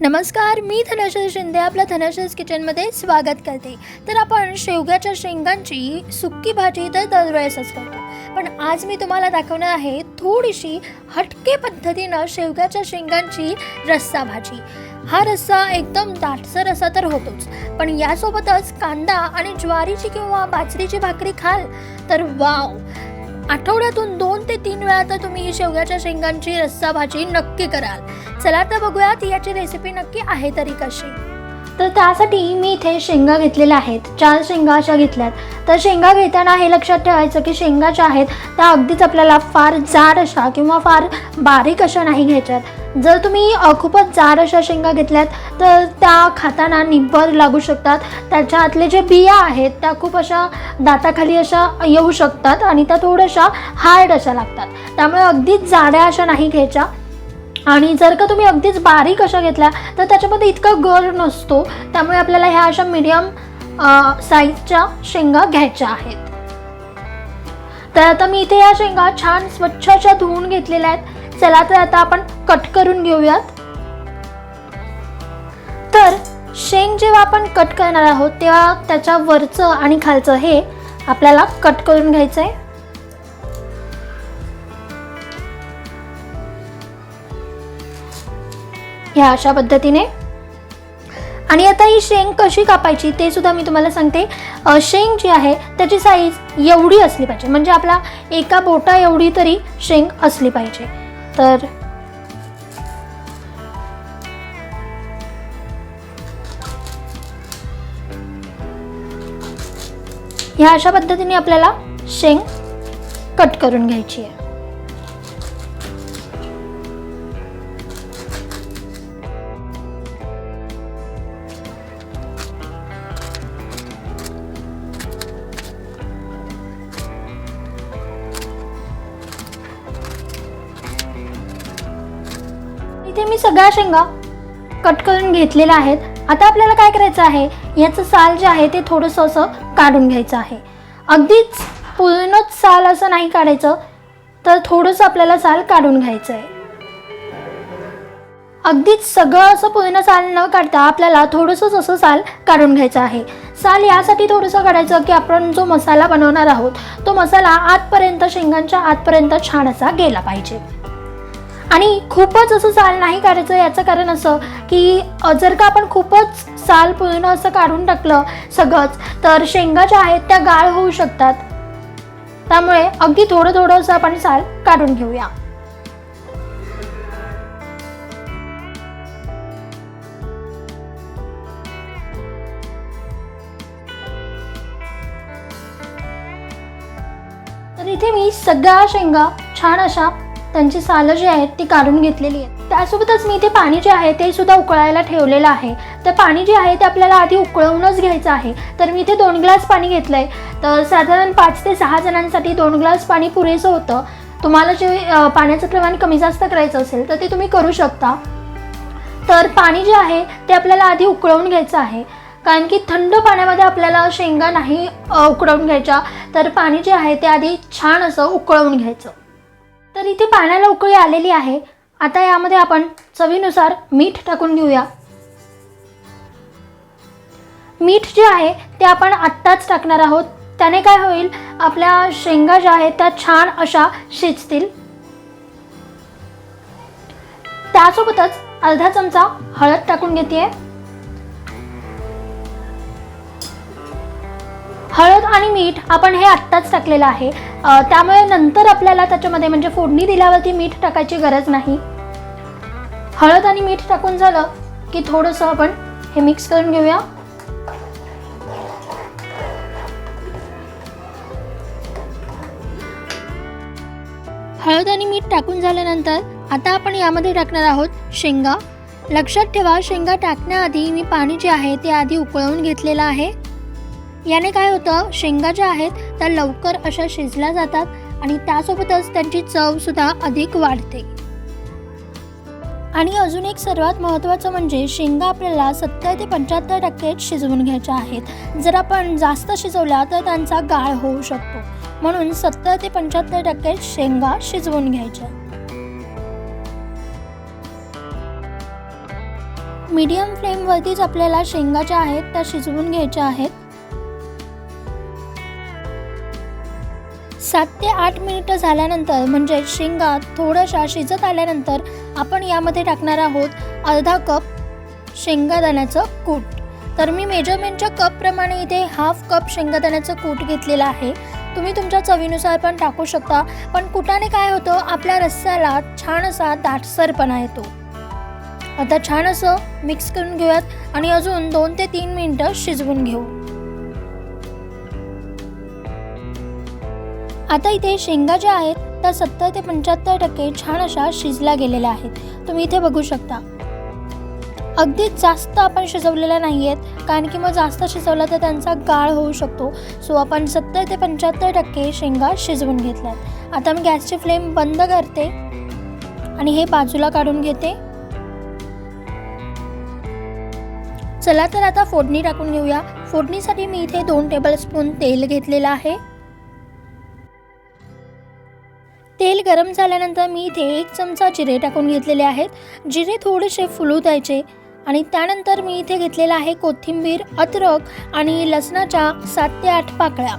नमस्कार मी धनश्री शिंदे आपल्या धनश्रीज किचनमध्ये स्वागत करते. तर आपण शेवग्याच्या शेंगांची सुक्की भाजी तर दरवेळेसच करतो. पण आज मी तुम्हाला दाखवणार आहे थोडीशी हटके पद्धतीनं शेवग्याच्या शेंगांची रस्सा भाजी. हा रस्सा एकदम दाटसर असा तर होतोच पण यासोबतच कांदा आणि ज्वारीची किंवा बाजरीची भाकरी खाल तर वाव! आठवड्यातून दोन ते तीन वेळा तर तुम्ही ही शेवग्याच्या शेंगांची रस्सा भाजी नक्की कराल. चला तर बघूयात याची रेसिपी नक्की आहे तरी कशी. तर त्यासाठी मी इथे शेंगा घेतलेल्या आहेत. चार शेंगा अशा घेतल्यात. तर शेंगा घेताना हे लक्षात ठेवायचं की शेंगा ज्या आहेत त्या अगदीच आपल्याला फार जाड अशा किंवा फार बारीक अशा नाही घ्यायच्यात. जर तुम्ही खूपच जाड अशा शेंगा घेतल्यात तर त्या खाताना निब्बर लागू शकतात. त्याच्या आतले जे बिया आहेत त्या खूप अशा दाताखाली अशा येऊ शकतात आणि त्या थोड्याशा हार्ड अशा लागतात. त्यामुळे अगदीच जाड्या अशा नाही घ्यायच्या. आणि जर का तुम्ही अगदीच बारीक अशा घेतल्या तर त्याच्यामध्ये इतका गर नसतो. त्यामुळे आपल्याला ह्या अशा मीडियम साईजच्या शेंगा घ्यायच्या आहेत. तर आता मी इथे या शेंगा छान स्वच्छ अशा धुवून घेतलेल्या आहेत. चला तर आता आपण कट करून घेऊयात. तर शेंग जेव्हा आपण कट करणार आहोत तेव्हा त्याच्या वरचं आणि खालचं हे आपल्याला कट करून घ्यायचं आहे ह्या अशा पद्धतीने. आणि आता ही शेंग कशी कापायची ते सुद्धा मी तुम्हाला सांगते. शेंग जी आहे त्याची साईज एवढी असली पाहिजे. म्हणजे आपला एका बोटा एवढी तरी शेंग असली पाहिजे. तर ह्या अशा पद्धतीने आपल्याला शेंग कट करून घ्यायची आहे. सगळ्या शेंगा कट करून घेतलेल्या आहेत. आता आपल्याला काय करायचं आहे? याचं साल जे आहे ते थोडंसं असं काढून घ्यायचं आहे. अगदीच पूर्णच साल असं नाही काढायचं तर थोडंसं आपल्याला साल काढून घ्यायचं आहे. अगदीच सगळं असं पूर्ण साल न काढता आपल्याला थोडंसंच असं साल काढून घ्यायचं आहे. साल यासाठी थोडंसं काढायचं की आपण जो मसाला बनवणार आहोत तो मसाला आतपर्यंत शेंगांच्या आतपर्यंत छान असा गेला पाहिजे. आणि खूपच असं साल नाही काढायचं याचं कारण असं की जर का आपण खूपच साल पूर्ण असं काढून टाकलं सगळंच तर शेंगा ज्या आहेत त्या गाळ होऊ शकतात. त्यामुळे अगदी थोडं थोडं असं आपण साल काढून घेऊया. तर इथे मी सगळ्या शेंगा छान अशा त्यांची सालं जी आहेत ती काढून घेतलेली आहेत. त्यासोबतच मी इथे पाणी जे आहे ते सुद्धा उकळायला ठेवलेलं आहे. तर पाणी जे आहे ते आपल्याला आधी उकळवूनच घ्यायचं आहे. तर मी इथे दोन ग्लास पाणी घेतलं आहे तर साधारण पाच ते सहा जणांसाठी दोन ग्लास पाणी पुरेसं होतं. तुम्हाला जे पाण्याचं प्रमाण कमी जास्त करायचं असेल तर ते तुम्ही करू शकता. तर पाणी जे आहे ते आपल्याला आधी उकळवून घ्यायचं आहे. कारण की थंड पाण्यामध्ये आपल्याला शेंगा नाही उकळवून घ्यायच्या. तर पाणी जे आहे ते आधी छान असं उकळवून घ्यायचं. तर इथे पाण्याला उकळी आलेली आहे. आता यामध्ये आपण चवीनुसार मीठ टाकून घेऊया. मीठ जे आहे ते आपण आत्ताच टाकणार आहोत. त्याने काय होईल आपल्या शेंगा ज्या आहेत त्या छान अशा शिजतील. त्यासोबतच अर्धा चमचा हळद टाकून घेते हळद आणि मीठ आपण हे आत्ताच टाकलेलं आहे. त्यामुळे नंतर आपल्याला त्याच्यामध्ये म्हणजे फोडणी दिल्यावरती मीठ टाकायची गरज नाही. हळद आणि मीठ टाकून झालं की थोडंसं आपण हे मिक्स करून घेऊया. हळद आणि मीठ टाकून झाल्यानंतर आता आपण यामध्ये टाकणार आहोत शेंगा. लक्षात ठेवा शेंगा टाकण्याआधी मी पाणी जे आहे ते आधी उकळवून घेतलेलं आहे. याने काय होतं शेंगा ज्या आहेत त्या लवकर अशा शिजल्या जातात आणि त्यासोबतच त्यांची चवसुद्धा अधिक वाढते. आणि अजून एक सर्वात महत्त्वाचं म्हणजे शेंगा आपल्याला सत्तर ते पंच्याहत्तर टक्के शिजवून घ्यायच्या आहेत. जर आपण जास्त शिजवल्या तर त्यांचा गाळ होऊ शकतो. म्हणून सत्तर ते पंच्याहत्तर टक्के शेंगा शिजवून घ्यायच्या. मीडियम फ्लेमवरतीच आपल्याला शेंगा ज्या आहेत त्या शिजवून घ्यायच्या आहेत. सात ते आठ मिनिटं झाल्यानंतर म्हणजे शेंगा थोड्याशा शिजत आल्यानंतर आपण यामध्ये टाकणार आहोत अर्धा कप शेंगादाण्याचं कूट. तर मी मेजरमेंटच्या कपप्रमाणे इथे हाफ कप शेंगादाण्याचं कूट घेतलेलं आहे. तुम्ही तुमच्या चवीनुसार पण टाकू शकता. पण कुटाने काय होतं? आपल्या रस्स्याला छान असा दाटसरपणा येतो. आता छान असं मिक्स करून घेऊयात आणि अजून दोन ते तीन मिनटं शिजवून घेऊ. आता इथे शेंगा ज्या आहेत त्या सत्तर ते पंच्याहत्तर टक्के छान अशा शिजल्या गेलेल्या आहेत. तुम्ही इथे बघू शकता. अगदी जास्त आपण शिजवलेल्या नाही आहेत कारण की मग जास्त शिजवला तर त्यांचा गाळ होऊ शकतो. सो आपण सत्तर ते पंच्याहत्तर टक्के शेंगा शिजवून घेतल्यात. आता मी गॅसची फ्लेम बंद करते आणि हे बाजूला काढून घेते. चला तर आता फोडणी टाकून घेऊया. फोडणीसाठी मी इथे दोन टेबलस्पून तेल घेतलेलं आहे. तेल गरम झाल्यानंतर मी इथे एक चमचा जिरे टाकून घेतलेले आहेत. जिरे थोडेसे फुलू द्यायचे आणि त्यानंतर मी इथे घेतलेला आहे कोथिंबीर अद्रक आणि लसणाच्या सात ते आठ पाकळ्या.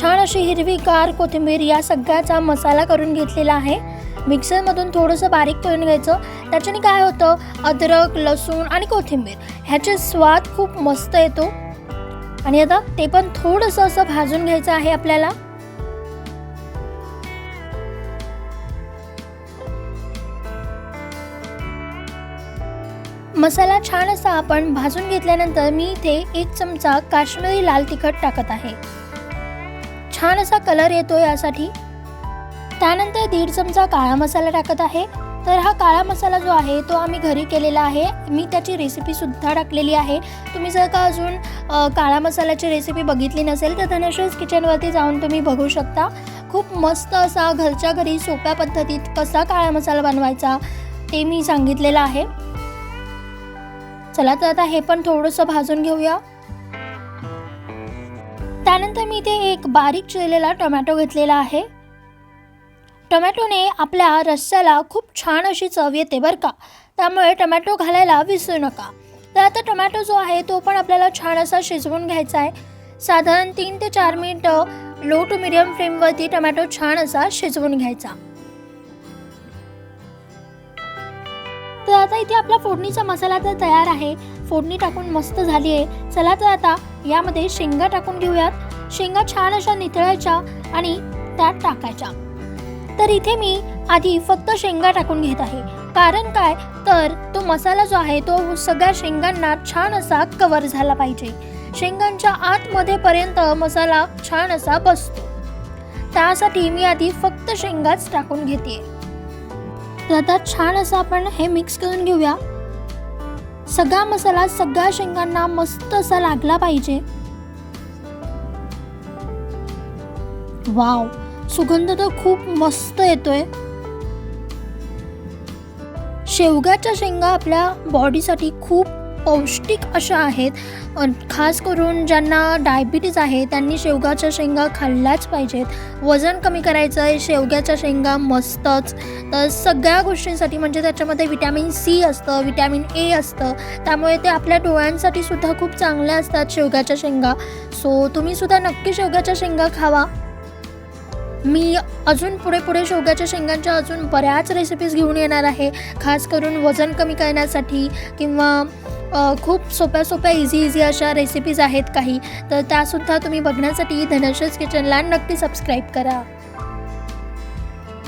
छान अशी हिरवीगार कोथिंबीर या सगळ्याचा मसाला करून घेतलेला आहे. मिक्सरमधून थोडंसं बारीक करून घ्यायचं. त्याच्याने काय होतं? अद्रक लसूण आणि कोथिंबीर ह्याचे स्वाद खूप मस्त येतो. आणि आता ते पण थोडंसं असं भाजून घ्यायचं आहे आपल्याला. मसाला छान असा आपण भाजून घेतल्यानंतर मी इथे एक चमचा काश्मीरी लाल तिखट टाकत आहे. छान असा कलर येतो यासाठी. त्यानंतर दीड चमचा काळा मसाला टाकत आहे. तर हा काळा मसाला जो आहे तो आम्ही घरी केलेला आहे. मी त्याची रेसिपीसुद्धा टाकलेली आहे. तुम्ही जर का अजून काळा मसाल्याची रेसिपी बघितली नसेल तर धनश्रीज किचनवरती जाऊन तुम्ही बघू शकता. खूप मस्त असा घरच्या घरी सोप्या पद्धतीत कसा काळा मसाला बनवायचा ते मी सांगितलेलं आहे. चला तर आता हे पण थोडंसं भाजून घेऊया. त्यानंतर मी इथे एक बारीक चिरलेला टोमॅटो घेतलेला आहे. टोमॅटोने आपल्या रस्स्याला खूप छान अशी चव येते बरं का. त्यामुळे टोमॅटो घालायला विसरू नका. तर आता टोमॅटो जो आहे तो पण आपल्याला छान असा शिजवून घ्यायचा आहे. साधारण तीन ते चार मिनटं लो टू मिडियम फ्लेमवरती टोमॅटो छान असा शिजवून घ्यायचा. तर आता इथे आपला फोडणीचा मसाला तर तयार आहे. फोडणी टाकून मस्त झाली आहे. चला तर आता यामध्ये शेंगा टाकून घेऊयात. शेंगा छान अशा नितळायच्या आणि त्यात टाकायच्या. तर इथे मी आधी फक्त शेंगा टाकून घेत आहे. कारण काय? तर तो मसाला जो आहे तो सगळ्या शेंगांना छान असा कवर झाला पाहिजे. शेंगांच्या आतमध्ये पर्यंत मसाला छान असा बसतो. त्यासाठी मी आधी फक्त शेंगाच टाकून घेते. तर आता छान असं आपण हे मिक्स करून घेऊया. सगळा मसाला सगळ्या शेंगांना मस्त असा लागला पाहिजे. वाव सुगंध तर खूप मस्त येतोय. शेवग्याच्या शेंगा आपल्या बॉडीसाठी खूप पौष्टिक अशा आहेत. खास करून ज्यांना डायबिटीज आहे त्यांनी शेवगाच्या शेंगा खाल्ल्याच पाहिजेत. वजन कमी करायचं आहे शेवग्याच्या शेंगा मस्तच. तर सगळ्या गोष्टींसाठी म्हणजे त्याच्यामध्ये विटॅमिन सी असतं विटॅमिन ए असतं. त्यामुळे ते आपल्या डोळ्यांसाठी सुद्धा खूप चांगल्या असतात शेवग्याच्या शेंगा. सो तुम्ही सुद्धा नक्की शेवग्याच्या शेंगा खावा. मी अजून पुढे पुढे शेवग्याच्या शेंगांच्या अजून बऱ्याच रेसिपीज घेऊन येणार आहे. खास करून वजन कमी करण्यासाठी किंवा खूप सोप्या सोप्या इझी इझी अशा रेसिपीज आहेत काही. तर त्यासुद्धा तुम्ही बघण्यासाठी धनश्रीज किचनला नक्की सबस्क्राईब करा.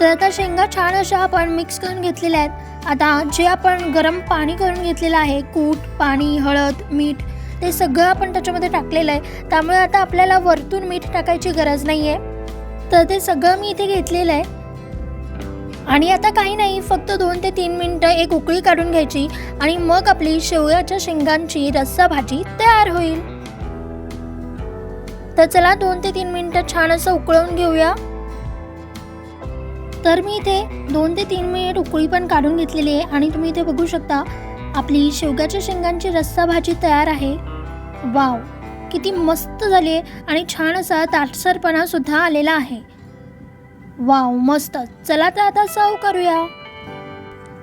तर आता शेंगा छान अशा आपण मिक्स करून घेतलेल्या आहेत. आता जे आपण गरम पाणी करून घेतलेलं आहे कूट पाणी हळद मीठ ते सगळं आपण त्याच्यामध्ये टाकलेलं आहे. त्यामुळे आता आपल्याला वरतून मीठ टाकायची गरज नाही आहे तर ते सगळं मी इथे घेतलेलं आहे. आणि आता काही नाही फक्त दोन ते तीन मिनटं एक उकळी काढून घ्यायची आणि मग आपली शेवयाच्या शेंगांची रस्सा भाजी तयार होईल. तर चला दोन ते तीन मिनटं छान असं उकळवून घेऊया. तर मी इथे दोन ते तीन मिनिट उकळी पण काढून घेतलेली आहे आणि तुम्ही इथे बघू शकता आपली शेवग्याच्या शेंगांची रस्सा भाजी तयार आहे. वाव किती मस्त झाली आहे आणि छान असा ताटसरपणा सुद्धा आलेला आहे. वाव मस्त. चला तर आता सर्व करूया.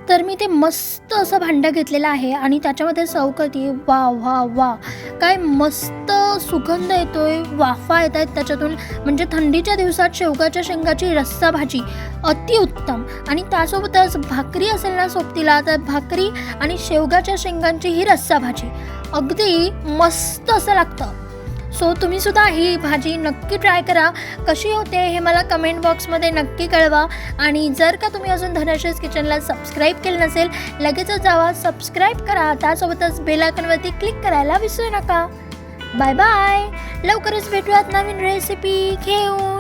तर मी ते मस्त असं भांडं घेतलेलं आहे आणि त्याच्यामध्ये सौकती वा वा वा काय मस्त सुगंध येतोय. वाफा येत आहेत त्याच्यातून. म्हणजे थंडीच्या दिवसात शेवगाच्या शेंगाची रस्सा भाजी अतिउत्तम आणि त्यासोबतच भाकरी असेल ना सोबतीला तर भाकरी आणि शेवगाच्या शेंगांची ही रस्सा भाजी. अगदी मस्त असं लागतं. सो तुम्ही सुद्धा ही भाजी नक्की ट्राय करा. कशी होते हे मला कमेंट बॉक्समध्ये नक्की कळवा. आणि जर का तुम्ही अजून धनश्रीज किचनला सबस्क्राईब केलं नसेल लगेचच जावा. सबस्क्राईब करा. त्यासोबतच बेलायकनवरती क्लिक करायला विसरू नका. बाय बाय लवकरच भेटूयात नवीन रेसिपी घेऊन.